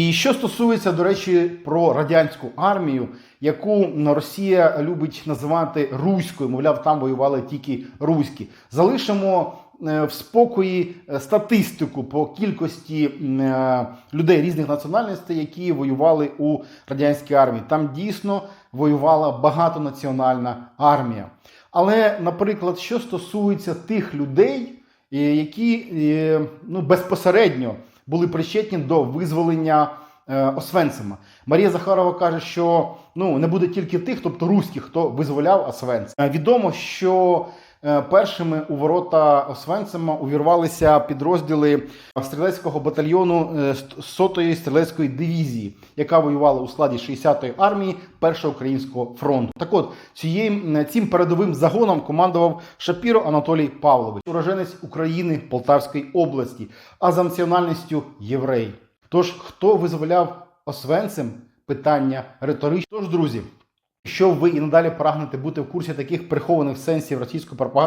І що стосується, до речі, про радянську армію, яку Росія любить називати руською, мовляв, там воювали тільки руські. Залишимо е, в спокої е, статистику по кількості е, людей різних національностей, які воювали у радянській армії. Там дійсно воювала багатонаціональна армія. Але, наприклад, що стосується тих людей, які ну, безпосередньо були причетні до визволення е, Освенцима. Марія Захарова каже, що ну, не буде тільки тих, тобто руських, хто визволяв Освенцим. Е, Відомо, що першими у ворота Освенцима увірвалися підрозділи стрілецького батальйону е, 100-ї стрілецької дивізії, яка воювала у складі 60-ї армії Першого українського фронту. Так от цією цим передовим загоном командував Шапіро Анатолій Павлович, уроженець України Полтавської області, а за національністю єврей. Тож хто визволяв Освенцим? Питання риторичне. Тож, друзі, Якщо ви і надалі прагнете бути в курсі таких прихованих сенсів російської пропаганди,